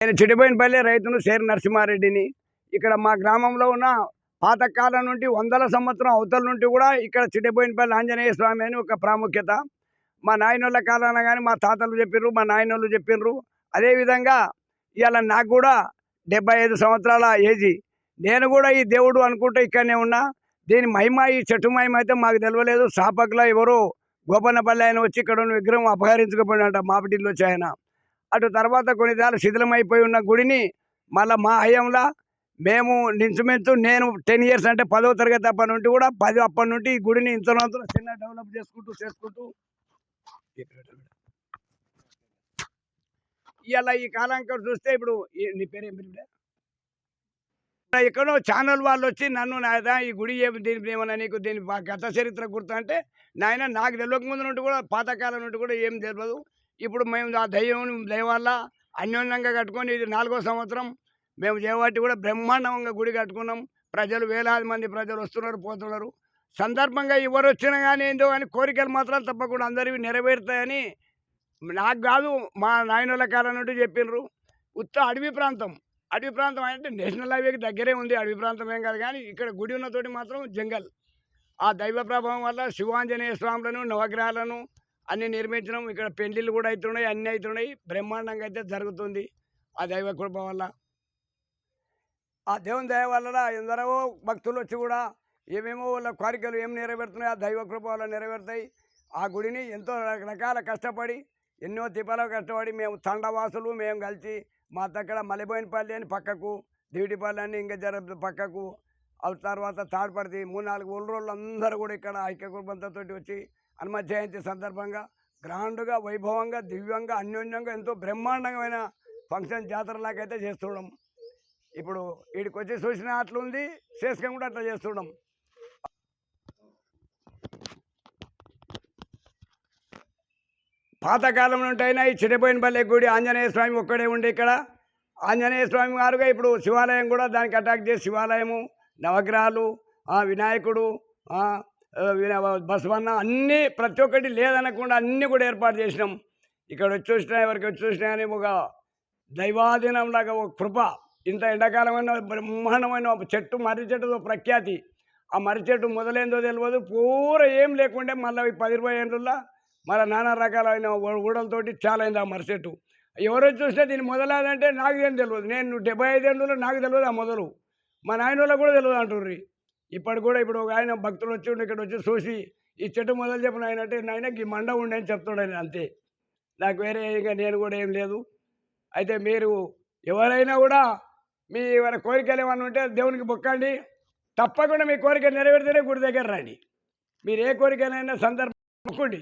నేను చెడిపోయినపల్లి రైతును సేరు నరసింహారెడ్డిని. ఇక్కడ మా గ్రామంలో ఉన్న పాతకాలం నుండి వందల సంవత్సరం అవతల నుండి కూడా ఇక్కడ చిడిపోయినపల్లి ఆంజనేయ స్వామి అని ఒక ప్రాముఖ్యత. మా నాయనోళ్ళ కాలాన కానీ మా తాతలు చెప్పిర్రు మా నాయనోళ్ళు చెప్పిర్రు. అదేవిధంగా ఇవాళ నాకు కూడా డెబ్బై ఐదు సంవత్సరాల ఏజీ. నేను కూడా ఈ దేవుడు అనుకుంటే ఇక్కడనే ఉన్నా. దీని మహిమ ఈ చెట్టు మహిమ అయితే మాకు తెలియలేదు సాపకుల ఎవరో గోపన్నపల్లి ఆయన వచ్చి ఇక్కడ ఉన్న విగ్రహం అపహరించుకుపోయినట మాపిటిల్లో వచ్చి ఆయన. అటు తర్వాత కొన్ని దాలు శిథిలమైపోయి ఉన్న గుడిని మళ్ళీ మా హయంలో మేము నించుమించు నేను టెన్ ఇయర్స్ అంటే పదవ తరగతి అప్పటి నుండి కూడా పది అప్పటి నుండి ఈ గుడిని ఇంతలో చిన్న డెవలప్ చేసుకుంటూ చేసుకుంటూ ఇవాళ ఈ కాలానికి చూస్తే ఇప్పుడు ఈ- నీ పేరు ఎక్కడో ఛానల్ వాళ్ళు వచ్చి నన్ను నాయన ఈ గుడి ఏమి దీని ఏమన్నా నీకు దీని గత చరిత్ర గుర్తు అంటే నాయన నాకు తెలియక ముందు నుండి కూడా పాతకాలం నుండి కూడా ఏం తెలియదు. ఇప్పుడు మేము ఆ దయ్యం దయ అన్యోన్యంగా కట్టుకొని ఇది నాలుగో సంవత్సరం. మేము చేయబట్టి కూడా బ్రహ్మాండంగా గుడి కట్టుకున్నాం. ప్రజలు వేలాది మంది ప్రజలు వస్తున్నారు పోతున్నారు. సందర్భంగా ఎవరు వచ్చినా కానీ ఏందో కానీ కోరికలు మాత్రం తప్పకుండా అందరివి నెరవేరుతాయని నాకు కాదు మా నాయనల కాలం నుండి చెప్పిండ్రు ఉత్త అడవి ప్రాంతం. అడవి ప్రాంతం అంటే నేషనల్ హైవేకి దగ్గరే ఉంది. అడవి ప్రాంతం ఏం కాదు కానీ ఇక్కడ గుడి ఉన్న తోటి మాత్రం జంగల్. ఆ దైవ ప్రభావం వల్ల శివాంజనేయ స్వాములను నవగ్రహాలను అన్ని నిర్మించడం ఇక్కడ పెళ్ళిళ్ళు కూడా అవుతున్నాయి అన్నీ అవుతున్నాయి బ్రహ్మాండంగా అయితే జరుగుతుంది ఆ దైవ కృప వల్ల. ఆ దేవుని దయ వల్ల ఎందరో భక్తులు వచ్చి కూడా ఏమేమో వాళ్ళ కోరికలు ఏం నెరవేరుతున్నాయి ఆ దైవ కృప వల్ల నెరవేరుతాయి. ఆ గుడిని ఎంతో రకరకాల కష్టపడి ఎన్నో తిప్పలు కష్టపడి మేము తండవాసులు మేము కలిసి మా దగ్గర మలిబోయినపల్లి అని పక్కకు దివిటిపల్లి అని ఇంకా జర పక్కకు ఆ తర్వాత తాడుపడితే మూడు నాలుగు ఊళ్ళ రోజులు అందరూ కూడా ఇక్కడ ఐక్య కుటుంబంతో వచ్చి హనుమ జయంతి సందర్భంగా గ్రాండ్గా వైభవంగా దివ్యంగా అన్యోన్యంగా ఎంతో బ్రహ్మాండమైన ఫంక్షన్ జాతరలాగైతే చేస్తుండం. ఇప్పుడు వీడికి వచ్చి చూసిన అట్లుంది చేసుకొని కూడా అట్లా చేస్తుండం. పాతకాలం నుండైనా ఈ ఈ చిన్నపోయినపల్లి గుడి ఆంజనేయ స్వామి ఒక్కడే ఉండి ఇక్కడ. ఆంజనేయ స్వామి గారుగా ఇప్పుడు శివాలయం కూడా దానికి అటాక్ చేసి శివాలయము నవగ్రహాలు వినాయకుడు బసవన్న అన్నీ ప్రతి ఒక్కటి లేదనకుండా అన్నీ కూడా ఏర్పాటు చేసినాం. ఇక్కడ వచ్చి చూసినా ఎవరికి వచ్చి చూసినా అని ఒక దైవాధీనం లాగా ఒక కృప. ఇంత ఎండాకాలమైన బ్రహ్మాండమైన ఒక చెట్టు మర్రి చెట్టుతో ప్రఖ్యాతి. ఆ మర్రి చెట్టు మొదలైందో తెలియదు పూర ఏం లేకుండే మళ్ళీ పది ఇరవై ఏళ్ళల్లో మళ్ళీ నానా రకాలైన ఊడలతోటి చాలా అయింది ఆ మర్రి చెట్టు. ఎవరో చూస్తే దీన్ని మొదలదంటే నాకు ఏం తెలియదు నేను డెబ్బై ఐదు ఏళ్ళలో నాకు తెలియదు ఆ మొదలు. మా నాయన వాళ్ళకి కూడా తెలియదు అంటుర్రి. ఇప్పటి కూడా ఇప్పుడు ఒక ఆయన భక్తులు వచ్చి ఇక్కడ వచ్చి చూసి ఈ చెట్టు మొదలు చెప్పిన ఆయన అంటే నాయన ఈ మండ ఉండే అని చెప్తాడు ఆయన అంతే. నాకు వేరే ఇంకా నేను కూడా ఏం లేదు. అయితే మీరు ఎవరైనా కూడా మీ కోరికలు ఏమైనా ఉంటే దేవునికి బొక్కండి. తప్పకుండా మీ కోరిక నెరవేరితేనే గుడి దగ్గర రండి. మీరు ఏ కోరికనైనా సందర్భం మొక్కండి